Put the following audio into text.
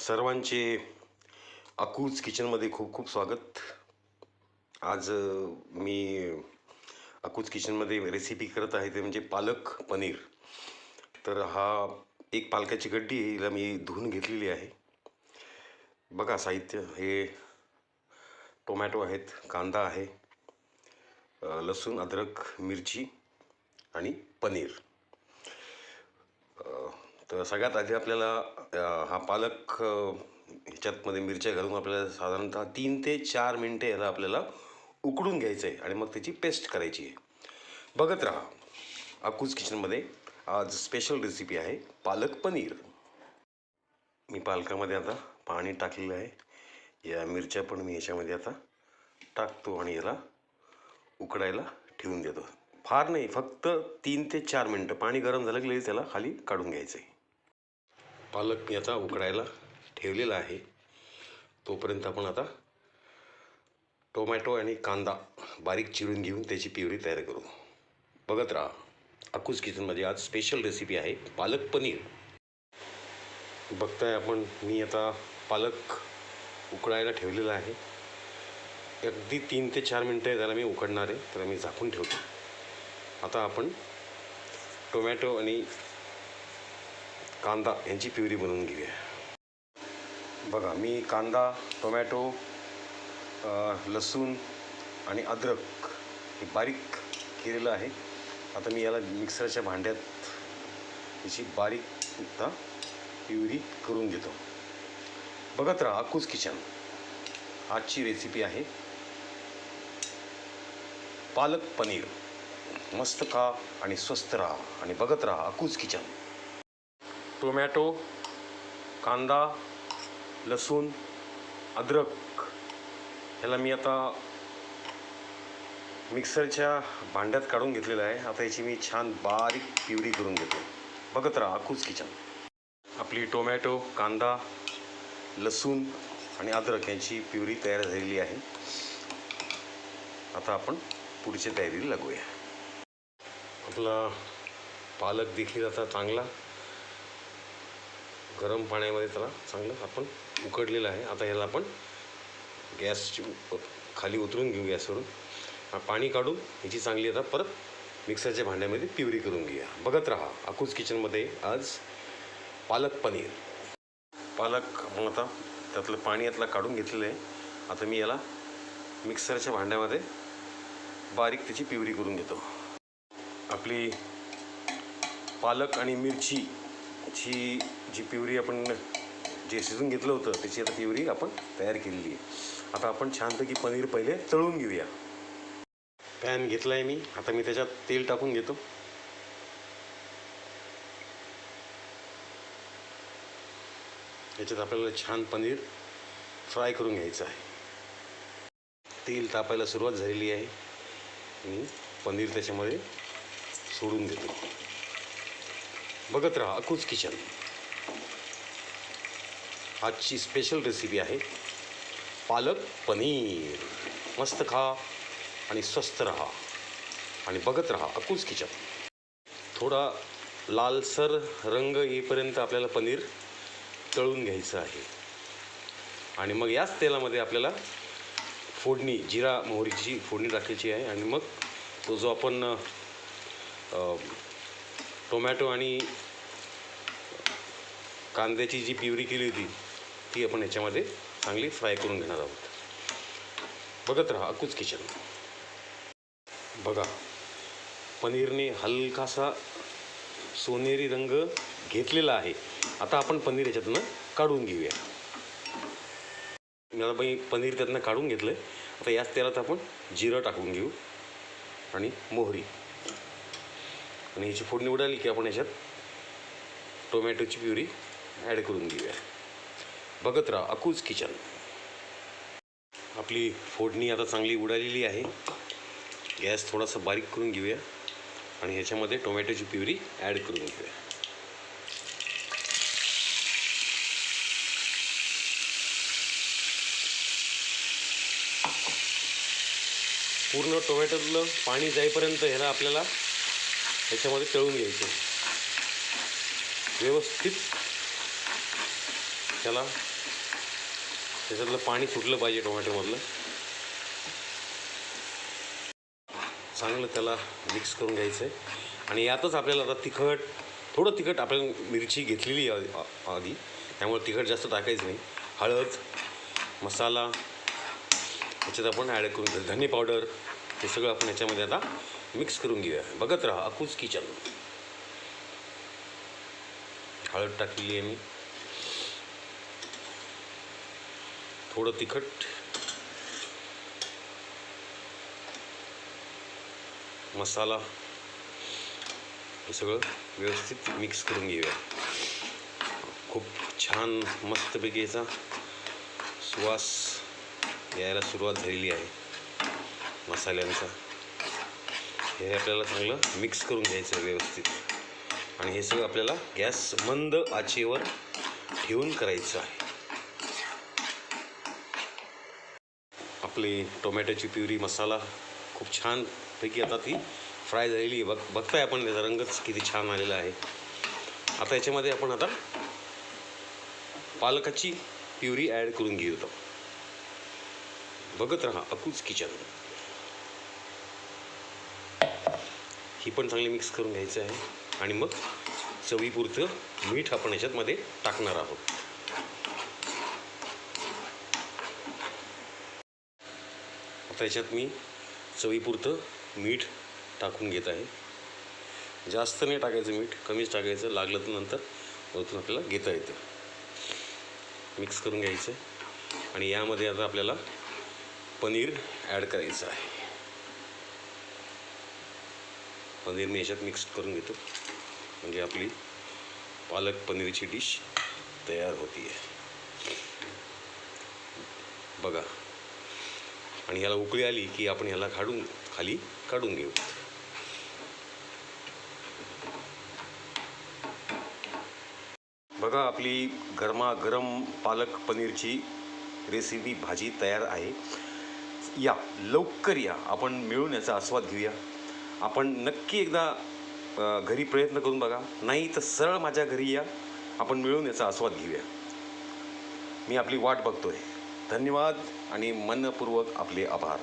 सर्वांचे अकूज किचनमध्ये खूप खूप स्वागत. आज मी अकूज किचनमध्ये रेसिपी करत आहे ते म्हणजे पालक पनीर. तर हा एक पालकाची गड्डी हिला मी धुवून घेतलेली आहे. बघा साहित्य हे टोमॅटो आहेत कांदा आहे लसूण अद्रक मिरची आणि पनीर. तर सगळ्यात आधी आपल्याला हा पालक ह्याच्यातमध्ये मिरच्या घालून आपल्याला साधारणतः तीन ते चार मिनटे याला आपल्याला उकडून घ्यायचं आहे आणि मग त्याची पेस्ट करायची आहे. बघत राहा अकूज किचनमध्ये आज स्पेशल रेसिपी आहे पालक पनीर. मी पालकामध्ये आता पाणी टाकलेलं आहे. या मिरच्या पण मी याच्यामध्ये आता टाकतो आणि याला उकडायला ठेवून देतो. फार नाही फक्त तीन ते चार मिनटं. पाणी गरम झालं की लगेच त्याला खाली काढून घ्यायचं आहे पालक मी आता उकडायला ठेवलेला आहे. तोपर्यंत आपण आता टोमॅटो आणि कांदा बारीक चिरून घेऊन त्याची पिवळी तयार करू. बघत राहा. अकूज किचनमध्ये आज स्पेशल रेसिपी आहे पालक पनीर. बघताय आपण मी आता पालक उकडायला ठेवलेला आहे. अगदी तीन ते चार मिनटं त्याला मी उकडणार आहे त्याला मी झाकून ठेवतो. आता आपण टोमॅटो आणि कांदा यांची प्युरी बनवून घेऊया. बघा मी कांदा टोमॅटो लसूण आणि अद्रक हे बारीक केलेलं आहे. आता मी याला मिक्सरच्या भांड्यात याची बारीक आता प्युरी करून घेतो. बघत राहा अकूज किचन. आजची रेसिपी आहे. पालक पनीर. मस्त खा आणि स्वस्त राहा आणि बघत राहा अकूज किचन. टोमॅटो कांदा लसूण अद्रक. ह्याला मी आता मिक्सरच्या भांड्यात काढून घेतलेलं आहे. आता याची मी छान बारीक पिवरी करून घेतो. बघत राहा अकूज किचन आपली टोमॅटो कांदा लसूण आणि अद्रक यांची पिवरी तयार झालेली आहे. आता आपण पुढच्या तयारीला लागूया. आपला पालक देखील आता चांगला गरम पाण्यामध्ये त्याला चांगलं आपण उकडलेलं आहे. आता ह्याला आपण गॅसची खाली उतरून घेऊ गॅसवरून पाणी काढून ह्याची चांगली आता परत मिक्सरच्या भांड्यामध्ये पिवरी करून घेऊया. बघत राहा अकूज किचनमध्ये आज पालक पनीर. पालक मग आता त्यातलं पाणी यातलं काढून घेतलेलं आहे. आता मी याला मिक्सरच्या भांड्यामध्ये बारीक त्याची पिवरी करून घेतो. आपली पालक आणि मिरची ची जी प्युरी आपण जे शिजून घेतलं होतं त्याची आता प्युरी आपण तयार केलेली आहे. आता आपण छानपैकी पनीर पहिले तळून घेऊया. पॅन घेतला आहे मी. आता मी त्याच्यात तेल टाकून घेतो. याच्यात आपल्याला छान पनीर फ्राय करून घ्यायचं आहे. तेल तापायला सुरुवात झालेली आहे. मी पनीर त्याच्यामध्ये सोडून देतो. बघत राहा अकूच किचन. आजची स्पेशल रेसिपी आहे. पालक पनीर. मस्त खा आणि स्वस्त रहा. आणि बघत रहा अकूज किचन थोडा लालसर रंग येईपर्यंत आपल्याला पनीर तळून घ्यायचं आहे. आणि मग याच तेलामध्ये आपल्याला फोडणी जिरा मोहरीची फोडणी टाकायची आहे. आणि मग तो जो आपण टोमॅटो आणि कांद्याची जी प्युरी केली होती ती आपण याच्यामध्ये चांगली फ्राय करून घेणार आहोत. बघत राहा अकूच किचन बघा पनीरने हलकासा सोनेरी रंग घेतलेला आहे. आता आपण पनीर याच्यातनं काढून घेऊया. मला बाई पनीर त्यातनं काढून घेतलं आहे आता याच तेलात आपण जिरं टाकून घेऊ आणि मोहरी. आणि ह्याची फोडणी उडाली की आपण याच्यात टोमॅटोची प्युरी ॲड करून घेऊया. बघत राहा अकूज किचन. आपली फोडणी आता चांगली उडालेली आहे. गॅस थोडासा बारीक करून घेऊया आणि ह्याच्यामध्ये टोमॅटोची प्युरी ॲड करून घेऊया. पूर्ण टोमॅटोतलं पाणी जाईपर्यंत ह्याला आपल्याला ह्याच्यामध्ये तळून घ्यायचं. व्यवस्थित त्याला त्याच्यातलं पाणी सुटलं पाहिजे टोमॅटोमधलं. चांगलं त्याला मिक्स करून घ्यायचं आहे आणि यातच आपल्याला आता तिखट थोडं तिखट आपण मिरची घेतलेली आहे आधी- आधी. त्यामुळे तिखट जास्त टाकायचं नाही. हळद मसाला याच्यात आपण ॲड करून घेऊ. धने पावडर हे सगळं आपण याच्यामध्ये आता मिक्स करून घेऊया. बघत राहा अकूज किचन हळद टाकलेली आहे मी. थोडं तिखट. मसाला. हे सगळं व्यवस्थित मिक्स करून घेऊया. खूप छान मस्तपैकी याचा सुवास यायला सुरुवात झालेली आहे. मसाल्यांचा. हे आपल्याला चांगलं मिक्स करून घ्यायचं आहे व्यवस्थित. आणि हे सगळं आपल्याला गॅस मंद आचेवर ठेवून करायचं आहे. आपली टोमॅटोची प्युरी मसाला खूप छानपैकी आता ती फ्राय झालेली आहे. बघ बघताय आपण त्याचा रंगच किती छान आलेला आहे. आता याच्यामध्ये आपण आता पालकाची प्युरी ॲड करून घेऊ बघत राहा अकूज किचन. ही पण चांगली मिक्स करून घ्यायचं आहे. आणि मग चवीपुरतं मीठ आपण याच्यातमध्ये टाकणार आहोत. आता याच्यात मी चवीपुरतं मीठ टाकून घेत आहे. जास्त नाही टाकायचं मीठ कमीच टाकायचं लागलं तर नंतर वरतून आपल्याला घेता येतं. मिक्स करून घ्यायचं आणि यामध्ये आता आपल्याला पनीर ॲड करायचं आहे. पनीर मी याच्यात मिक्स करून घेतो. म्हणजे आपली पालक पनीरची डिश तयार होती आहे बघा. आणि ह्याला उकळी आली की आपण ह्याला काढून खाली काढून घेऊ. बघा आपली गरमागरम पालक पनीरची रेसिपी भाजी तयार आहे. या लवकर या. आपण मिळून याचा आस्वाद घेऊया. आपण नक्की एकदा घरी प्रयत्न करून बघा. नाही तर सरळ माझ्या घरी या. आपण मिळून याचा आस्वाद घेऊया. मी आपली वाट बघतोय. धन्यवाद. आणि मनपूर्वक आपले आभार.